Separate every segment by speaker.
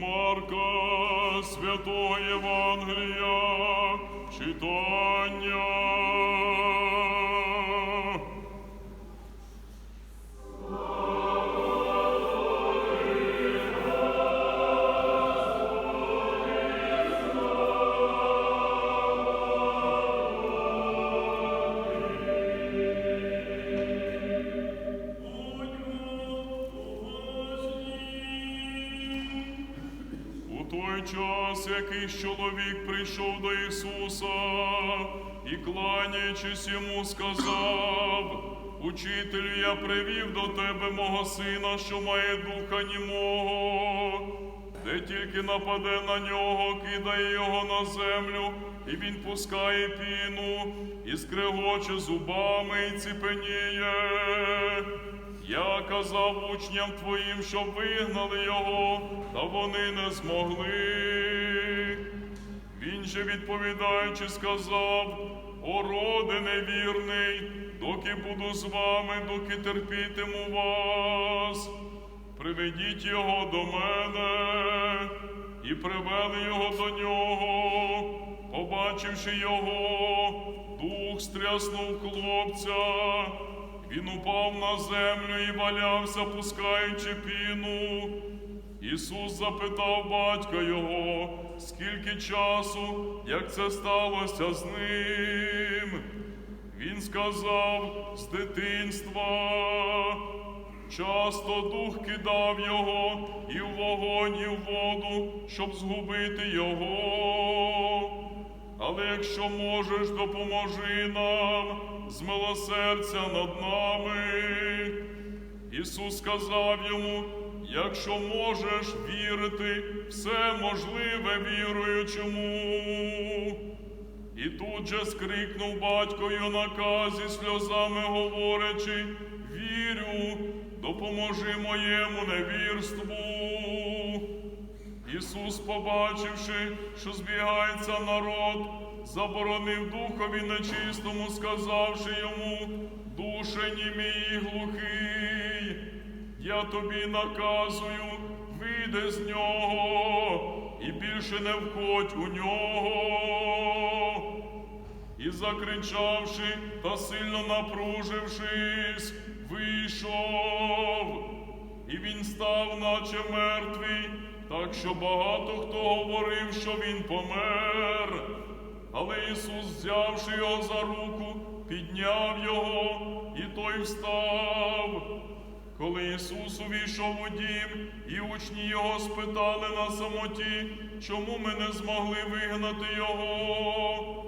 Speaker 1: Марка Святого Євангелія читання. Час якийсь чоловік прийшов до Ісуса і, кланяючись йому, сказав: Учителю, я привів до тебе мого сина, що має духа німого, де тільки нападе на нього, кидає його на землю, і він пускає піну, і скрегоче зубами, і ціпеніє. Я казав учням твоїм, щоб вигнали його, та вони не змогли. Він же відповідаючи, сказав: О, роде невірний, доки буду з вами, доки терпітиму вас. Приведіть його до мене і привели його до нього. Побачивши його, дух стряснув хлопця. Він упав на землю і валявся, пускаючи піну. Ісус запитав батька його, скільки часу, як це сталося з ним. Він сказав з дитинства. Часто дух кидав його і в вогонь, і в воду, щоб згубити його. Але якщо можеш, допоможи нам, змилосердя над нами. Ісус сказав йому, якщо можеш вірити, все можливе віруючому. І тут же скрикнув батькою наказі, сльозами говорячи, допоможи моєму невірству. Ісус, побачивши, що збігається народ, заборонив духові нечистому, сказавши йому, душе німій глухий, я тобі наказую, вийди з нього і більше не входь у нього. І закричавши та сильно напружившись, вийшов, і він став, наче мертвий, так що багато хто говорив, що він помер. Але Ісус, взявши його за руку, підняв його, і той встав. Коли Ісус увійшов у дім, і учні його спитали на самоті, чому ми не змогли вигнати його.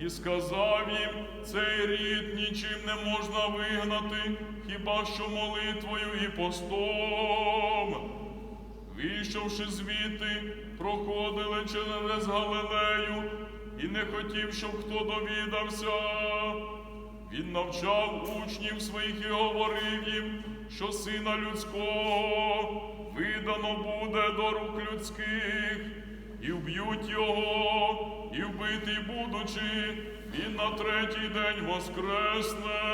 Speaker 1: І сказав їм, цей рід нічим не можна вигнати, хіба що молитвою і постом. Вийшовши звідти, проходили через Галилею, і не хотів, щоб хто довідався. Він навчав учнів своїх і говорив їм, що сина людського видано буде до рук людських, і вб'ють його, і вбитий будучи, він на третій день воскресне.